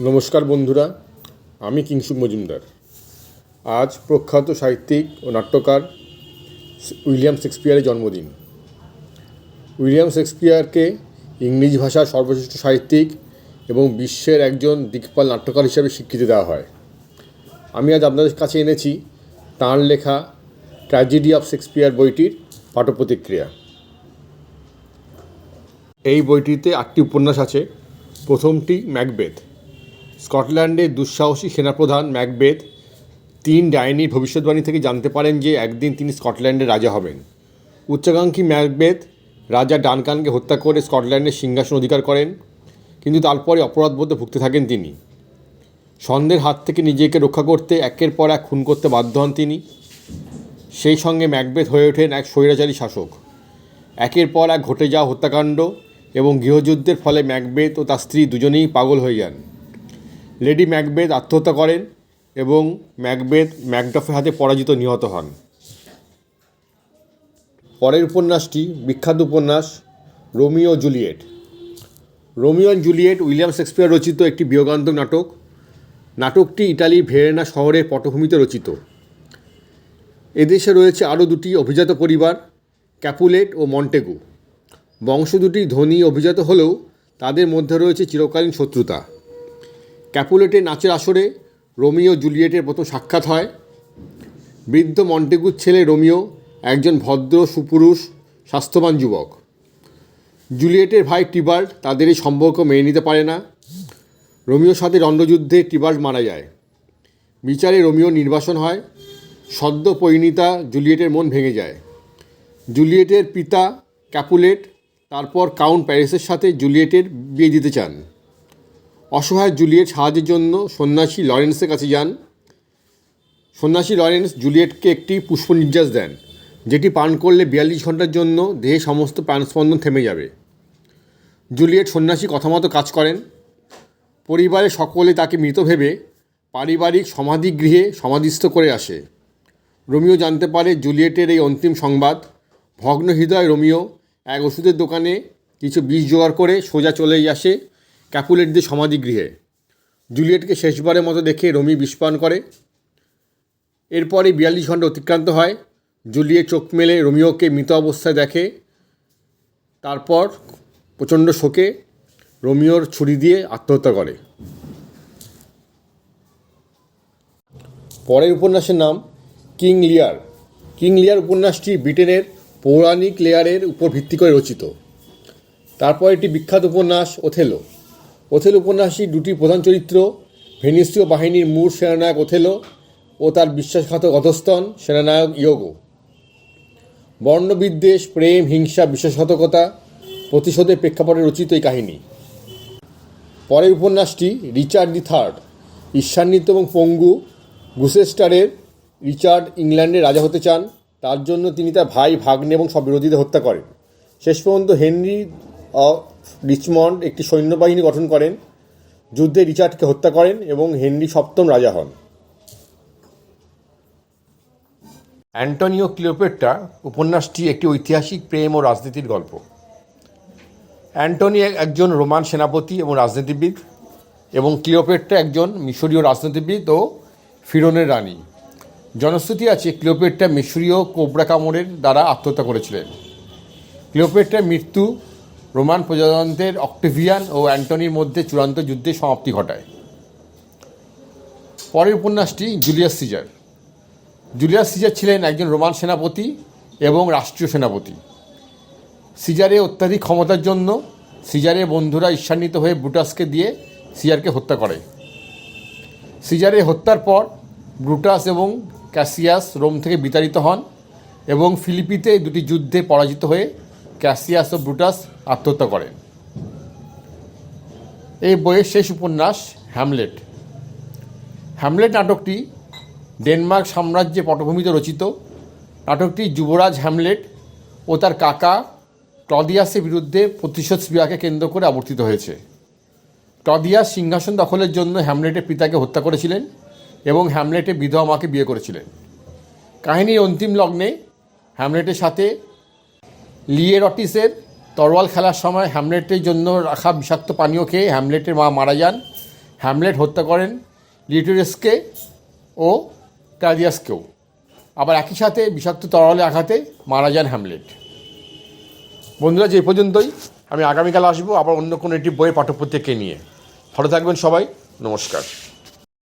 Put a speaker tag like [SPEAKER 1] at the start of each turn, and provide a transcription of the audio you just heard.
[SPEAKER 1] নমস্কার বন্ধুরা, আমি কিংসুক মজুমদার। আজ প্রখ্যাত সাহিত্যিক ও নাট্যকার উইলিয়াম শেক্সপিয়ারের জন্মদিন। উইলিয়াম শেক্সপিয়ারকে ইংরেজি ভাষার সর্বশ্রেষ্ঠ সাহিত্যিক এবং বিশ্বের একজন দিকপাল নাট্যকার হিসেবে স্বীকৃতি দেওয়া হয়। আমি আজ আপনাদের কাছে এনেছি তাঁর লেখা ট্র্যাজেডি অফ শেক্সপিয়ার বইটির পাঠপ্রতিক্রিয়া। এই বইটিতে আটটি উপন্যাস আছে, প্রথমটি ম্যাকবেথ স্কটল্যান্ডের দুঃসাহসী সেনাপ্রধান ম্যাকবেথ তিন ডাইনির ভবিষ্যৎবাণী থেকে জানতে পারেন যে একদিন তিনি স্কটল্যান্ডের রাজা হবেন। উচ্চাকাঙ্ক্ষী ম্যাকবেথ রাজা ডানকানকে হত্যা করে স্কটল্যান্ডের সিংহাসন অধিকার করেন, কিন্তু তারপরে অপরাধবোধে ভুগতে থাকেন তিনি। সন্ধ্যের হাত থেকে নিজেকে রক্ষা করতে একের পর এক খুন করতে বাধ্য হন তিনি। সেই সঙ্গে ম্যাকবেথ হয়ে ওঠেন এক স্বৈরাচারী শাসক। একের পর এক ঘটে যাওয়া হত্যাকাণ্ড এবং গৃহযুদ্ধের ফলে ম্যাকবেথ ও তার স্ত্রী দুজনেই পাগল হয়ে যান। লেডি ম্যাকবেথ আত্মহত্যা করেন এবং ম্যাকবেথ ম্যাকডফের হাতে পরাজিত নিহত হন। পরের উপন্যাসটি বিখ্যাত উপন্যাস Romeo Juliet. Romeo and Juliet William Shakespeare রচিত একটি বিয়োগান্তক নাটক। নাটকটি ইটালির ভেরেনা শহরের পটভূমিতে রচিত। এদেশে রয়েছে আরও দুটি অভিজাত পরিবার, ক্যাপুলেট ও মন্টেগু। বংশ দুটি ধনী অভিজাত হলেও তাদের মধ্যে রয়েছে চিরকালীন শত্রুতা। ক্যাপুলেটের নাচের আসরে রোমিও জুলিয়েটের প্রথম সাক্ষাৎ হয়। বৃদ্ধ মন্টেগুর ছেলে রোমিও একজন ভদ্র, সুপুরুষ, স্বাস্থ্যবান যুবক। জুলিয়েটের ভাই টিবার্ট তাদের এই সম্পর্ক মেনে নিতে পারে না। রোমিওর সাথে দণ্ডযুদ্ধে টিবার্ট মারা যায়। বিচারে রোমিও নির্বাসন হয়। সদ্য পরিণীতা জুলিয়েটের মন ভেঙে যায়। জুলিয়েটের পিতা ক্যাপুলেট, তারপর কাউন্ট প্যারিসের সাথে জুলিয়েটের বিয়ে দিতে চান। অসহায় জুলিয়েট সাহায্যের জন্য সন্ন্যাসী লরেন্সের কাছে যান। সন্ন্যাসী লরেন্স জুলিয়েটকে একটি পুষ্প নির্যাস দেন, যেটি পান করলে বিয়াল্লিশ ঘণ্টার জন্য দেহে সমস্ত প্রাণস্পন্দন থেমে যাবে। জুলিয়েট সন্ন্যাসী কথা মতো কাজ করেন। পরিবারের সকলে তাকে মৃত ভেবে পারিবারিক সমাধিগৃহে সমাধিস্থ করে আসে। রোমিও জানতে পারে জুলিয়েটের এই অন্তিম সংবাদ। ভগ্ন হৃদয় রোমিও এক ওষুধের দোকানে কিছু বিষ জোগাড় করে সোজা চলে আসে। ক্যাপুলেটদের সমাধিগৃহে। জুলিয়েটকে শেষবারের মতো দেখে রোমি বিষপান করে। এরপরে বিয়াল্লিশ ঘণ্টা অতিক্রান্ত হয়। জুলিয়েট চোখ মেলে রোমিওকে মৃত অবস্থায় দেখে। তারপর প্রচণ্ড শোকে রোমিওর ছুরি দিয়ে আত্মহত্যা করে। পরের উপন্যাসের নাম কিং লিয়ার। কিং লিয়ার উপন্যাসটি ব্রিটেনের পৌরাণিক লেয়ারের উপর ভিত্তি করে রচিত। তারপর একটি বিখ্যাত উপন্যাস ওথেলো। ওথেলো উপন্যাসটি দুটি প্রধান চরিত্র, ভেনিসীয় বাহিনীর মূল সেনানায়ক ওথেলো ও তার বিশ্বাসঘাতক অধস্তন সেনানায়ক ইয়োগো। বর্ণবিদ্বেষ, প্রেম, হিংসা, বিশ্বাসঘাতকতা প্রতিশোধের প্রেক্ষাপটে রচিত এই কাহিনী। পরের উপন্যাসটি রিচার্ড দি থার্ড, ঈর্ষান্বিত এবং পঙ্গু গুসেস্টারের রিচার্ড ইংল্যান্ডের রাজা হতে চান। তার জন্য তিনি তার ভাই ভাগ্নে এবং সব বিরোধীদের হত্যা করেন। শেষ পর্যন্ত হেনরি রিচমন্ড একটি সৈন্যবাহিনী গঠন করেন। যুদ্ধে রিচার্ডকে হত্যা করেন এবং হেনরি সপ্তম রাজা হন। অ্যান্টনিও ক্লিওপেট্রা উপন্যাসটি একটি ঐতিহাসিক প্রেম ও রাজনীতির গল্প। অ্যান্টনি একজন রোমান সেনাপতি এবং রাজনীতিবিদ এবং ক্লিওপেট্রা একজন মিশরীয় রাজনীতিবিদ ও ফিরনের রানী। জনশ্রুতি আছে ক্লিওপেট্রা মিশরীয় কোবরা কামড়ের দ্বারা আত্মহত্যা করেছিলেন। ক্লিওপেট্রার মৃত্যু রোমান প্রজাতন্ত্রের অক্টেভিয়ান ও অ্যান্টনির মধ্যে চূড়ান্ত যুদ্ধের সমাপ্তি ঘটায়। পরের উপন্যাসটি জুলিয়াস সিজার। জুলিয়াস সিজার ছিলেন একজন রোমান সেনাপতি এবং রাষ্ট্রীয় সেনাপতি। সিজারে অত্যাধিক ক্ষমতার জন্য সিজারের বন্ধুরা ঈর্ষান্বিত হয়ে ব্রুটাসকে দিয়ে সিজারকে হত্যা করে। সিজারের হত্যার পর ব্রুটাস এবং ক্যাসিয়াস রোম থেকে বিতাড়িত হন এবং ফিলিপিতে দুটি যুদ্ধে পরাজিত হয়ে ক্যাসিয়াস ও ব্রুটাস আত্মহত্যা করেন এই বইয়ের শেষ উপন্যাস, হ্যামলেট। হ্যামলেট নাটকটি ডেনমার্ক সাম্রাজ্যে পটভূমিতে রচিত। নাটকটি যুবরাজ হ্যামলেট ও তার কাকা ক্লদিয়াসের বিরুদ্ধে প্রতিশোধ স্পিয়াকে কেন্দ্র করে আবর্তিত হয়েছে। ক্লদিয়াস সিংহাসন দখলের জন্য হ্যামলেটের পিতাকে হত্যা করেছিলেন এবং হ্যামলেটের বিধবা মাকে বিয়ে করেছিলেন। কাহিনীর অন্তিম লগ্নে হ্যামলেটের সাথে লিয়েরটিসের তরোয়াল খেলার সময় হ্যামলেটের জন্য রাখা বিষাক্ত পানীয় খেয়ে হ্যামলেটের মা মারা যান। হ্যামলেট হত্যা করেন লিটোরেসকে ও ক্লাদিয়াসকেও। আবার একই সাথে বিষাক্ত তরলে আঘাতে মারা যান হ্যামলেট। বন্ধুরা, যে পর্যন্তই। আমি আগামীকাল আসব আবার অন্য কোনো একটি বইয়ের পাঠ্যপুস্তককে নিয়ে। ভালো থাকবেন সবাই। নমস্কার।